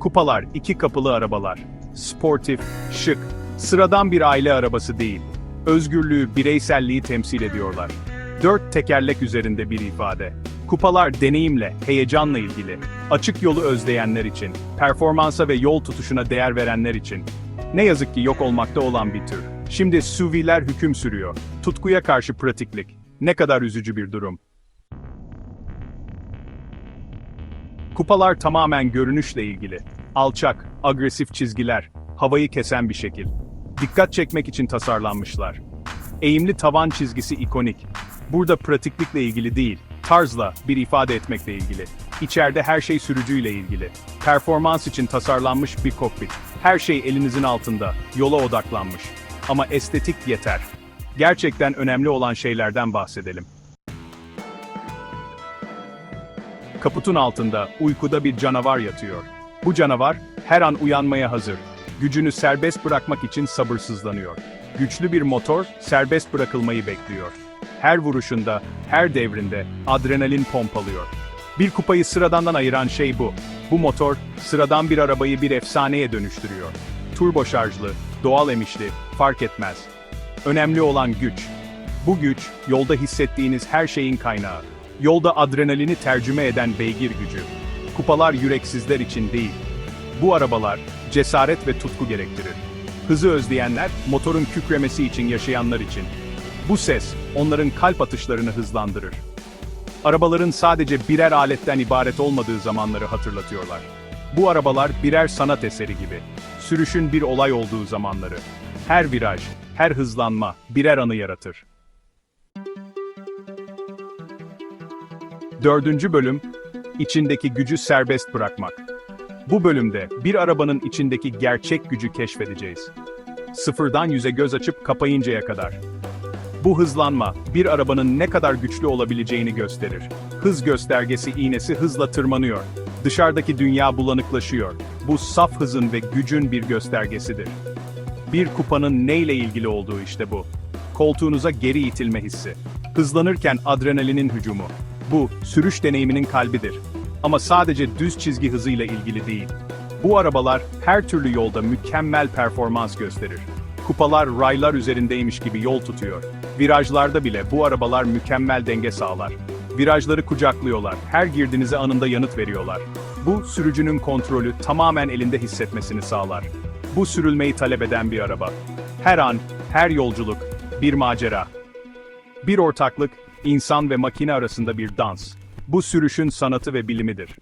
Kupalar, iki kapılı arabalar. Sportif, şık, sıradan bir aile arabası değil. Özgürlüğü, bireyselliği temsil ediyorlar. Dört tekerlek üzerinde bir ifade. Kupalar deneyimle, heyecanla ilgili. Açık yolu özleyenler için, performansa ve yol tutuşuna değer verenler için. Ne yazık ki yok olmakta olan bir tür. Şimdi SUV'ler hüküm sürüyor. Tutkuya karşı pratiklik. Ne kadar üzücü bir durum. Kupalar tamamen görünüşle ilgili. Alçak, agresif çizgiler, havayı kesen bir şekil. Dikkat çekmek için tasarlanmışlar. Eğimli tavan çizgisi ikonik. Burada pratiklikle ilgili değil, tarzla bir ifade etmekle ilgili. İçeride her şey sürücüyle ilgili. Performans için tasarlanmış bir kokpit. Her şey elinizin altında, yola odaklanmış. Ama estetik yeter. Gerçekten önemli olan şeylerden bahsedelim. Kaputun altında, uykuda bir canavar yatıyor. Bu canavar, her an uyanmaya hazır. Gücünü serbest bırakmak için sabırsızlanıyor. Güçlü bir motor, serbest bırakılmayı bekliyor. Her vuruşunda, her devrinde, adrenalin pompalıyor. Bir kupayı sıradandan ayıran şey bu. Bu motor, sıradan bir arabayı bir efsaneye dönüştürüyor. Turbo şarjlı, doğal emişli, fark etmez. Önemli olan güç. Bu güç, yolda hissettiğiniz her şeyin kaynağı. Yolda adrenalini tercüme eden beygir gücü. Kupalar yüreksizler için değil. Bu arabalar, cesaret ve tutku gerektirir. Hızı özleyenler, motorun kükremesi için yaşayanlar için. Bu ses, onların kalp atışlarını hızlandırır. Arabaların sadece birer aletten ibaret olmadığı zamanları hatırlatıyorlar. Bu arabalar birer sanat eseri gibi. Sürüşün bir olay olduğu zamanları. Her viraj, her hızlanma birer anı yaratır. Dördüncü bölüm, içindeki gücü serbest bırakmak. Bu bölümde bir arabanın içindeki gerçek gücü keşfedeceğiz. Sıfırdan yüze göz açıp kapayıncaya kadar. Bu hızlanma, bir arabanın ne kadar güçlü olabileceğini gösterir. Hız göstergesi iğnesi hızla tırmanıyor. Dışarıdaki dünya bulanıklaşıyor. Bu saf hızın ve gücün bir göstergesidir. Bir kupanın neyle ilgili olduğu işte bu. Koltuğunuza geri itilme hissi. Hızlanırken adrenalinin hücumu. Bu, sürüş deneyiminin kalbidir. Ama sadece düz çizgi hızıyla ilgili değil. Bu arabalar her türlü yolda mükemmel performans gösterir. Kupalar raylar üzerindeymiş gibi yol tutuyor. Virajlarda bile bu arabalar mükemmel denge sağlar. Virajları kucaklıyorlar, her girdiğinize anında yanıt veriyorlar. Bu, sürücünün kontrolü tamamen elinde hissetmesini sağlar. Bu sürülmeyi talep eden bir araba. Her an, her yolculuk, bir macera. Bir ortaklık, insan ve makine arasında bir dans. Bu sürüşün sanatı ve bilimidir.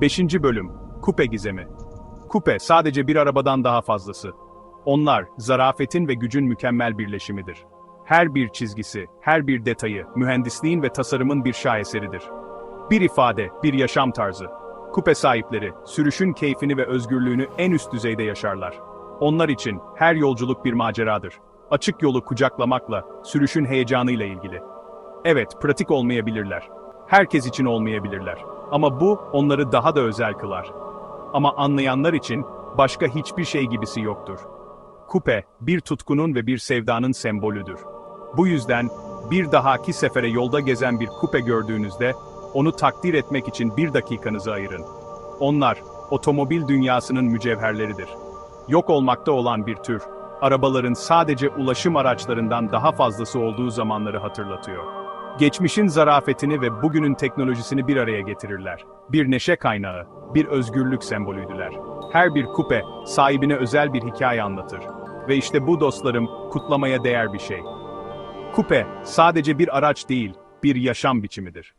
5. Bölüm Kupe Gizemi Kupe sadece bir arabadan daha fazlası. Onlar, zarafetin ve gücün mükemmel birleşimidir. Her bir çizgisi, her bir detayı, mühendisliğin ve tasarımın bir şaheseridir. Bir ifade, bir yaşam tarzı. Kupe sahipleri, sürüşün keyfini ve özgürlüğünü en üst düzeyde yaşarlar. Onlar için her yolculuk bir maceradır. Açık yolu kucaklamakla, sürüşün heyecanıyla ilgili. Evet, pratik olmayabilirler. Herkes için olmayabilirler. Ama bu, onları daha da özel kılar. Ama anlayanlar için, başka hiçbir şey gibisi yoktur. Kupe, bir tutkunun ve bir sevdanın sembolüdür. Bu yüzden, bir dahaki sefere yolda gezen bir kupe gördüğünüzde, onu takdir etmek için bir dakikanızı ayırın. Onlar, otomobil dünyasının mücevherleridir. Yok olmakta olan bir tür, arabaların sadece ulaşım araçlarından daha fazlası olduğu zamanları hatırlatıyor. Geçmişin zarafetini ve bugünün teknolojisini bir araya getirirler. Bir neşe kaynağı, bir özgürlük sembolüydüler. Her bir kupe, sahibine özel bir hikaye anlatır. Ve işte bu dostlarım, kutlamaya değer bir şey. Kupe, sadece bir araç değil, bir yaşam biçimidir.